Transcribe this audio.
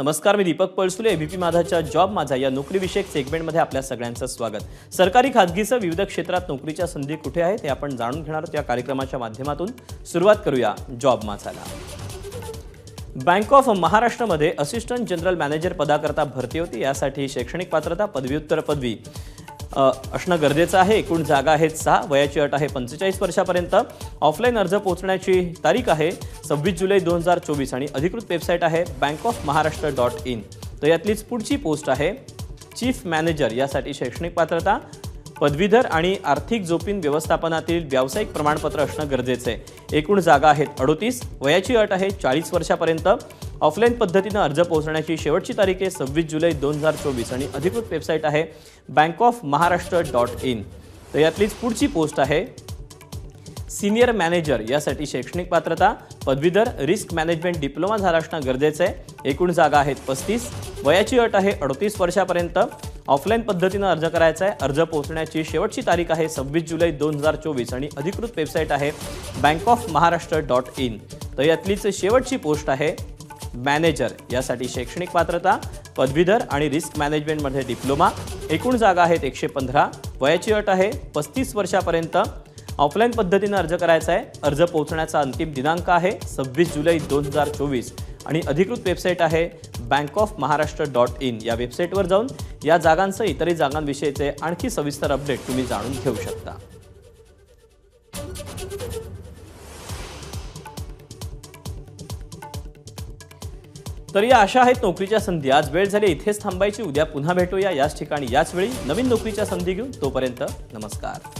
नमस्कार मी दीपक पळसुले एबीपी माझाच्या जॉब माझा या नोकरीविषयक सेगमेंटमध्ये आपल्या सगळ्यांचं स्वागत. सरकारी खाजगीचं विविध क्षेत्रात नोकरीच्या संधी कुठे आहेत हे आपण जाणून घेणार आहोत या कार्यक्रमाच्या माध्यमातून. सुरुवात करूया जॉब माझाला. बँक ऑफ महाराष्ट्रमध्ये असिस्टंट जनरल मॅनेजर पदाकरता भरती होती यासाठी शैक्षणिक पात्रता पदव्युत्तर पदवी. असणं गरजेचं आहे एकूण जागा आहेत सहा वयाची अट आहे पंचेचाळीस वर्षापर्यंत. ऑफलाईन अर्ज पोहोचण्याची तारीख आहे सव्वीस जुलै दोन हजार चोवीस आणि अधिकृत वेबसाईट आहे bank of Maharashtra dot in. तर यातलीच पुढची पोस्ट आहे चीफ मॅनेजर यासाठी शैक्षणिक पात्रता पदवीधर आणि आर्थिक जोखीम व्यवस्थापनातील व्यावसायिक प्रमाणपत्र असणं गरजेचं आहे. एकूण जागा आहेत अडोतीस वयाची अट आहे चाळीस वर्षापर्यंत. ऑफलाईन पद्धतीनं अर्ज पोहोचण्याची शेवटची तारीख आहे सव्वीस जुलै दोन हजार चोवीस आणि अधिकृत वेबसाईट आहे bank of Maharashtra dot in. तर यातलीच पुढची पोस्ट आहे सिनियर मॅनेजर यासाठी शैक्षणिक पात्रता पदवीधर रिस्क मॅनेजमेंट डिप्लोमा झाला असणं गरजेचं आहे एकूण जागा आहेत पस्तीस. वयाची अट आहे अडतीस वर्षापर्यंत. ऑफलाईन पद्धतीनं अर्ज करायचा आहे. अर्ज पोहोचण्याची शेवटची तारीख आहे सव्वीस जुलै दोन हजार चोवीस आणि अधिकृत वेबसाईट आहे bank of Maharashtra dot in तर यातलीच शेवटची पोस्ट आहे मॅनेजर. यासाठी शैक्षणिक पात्रता पदवीधर आणि रिस्क मॅनेजमेंटमध्ये डिप्लोमा. एकूण जागा आहेत एकशे पंधरा. वयाची अट आहे पस्तीस वर्षापर्यंत. ऑफलाईन पद्धतीनं अर्ज करायचा आहे. अर्ज पोहोचण्याचा अंतिम दिनांक आहे सव्वीस जुलै दोन हजार चोवीस. आणि अधिकृत वेबसाईट आहे bank of Maharashtra dot in या वेबसाईटवर जाऊन या जागांसह इतरही जागांविषयीचे आणखी सविस्तर अपडेट तुम्ही जाणून घेऊ शकता. तर या अशा आहेत नोकरीच्या संधी. आज वेळ झाली इथेच थांबायची. उद्या पुन्हा भेटूया याच ठिकाणी. याच वेळी नवीन नोकरीच्या संधी घेऊन तोपर्यंत नमस्कार.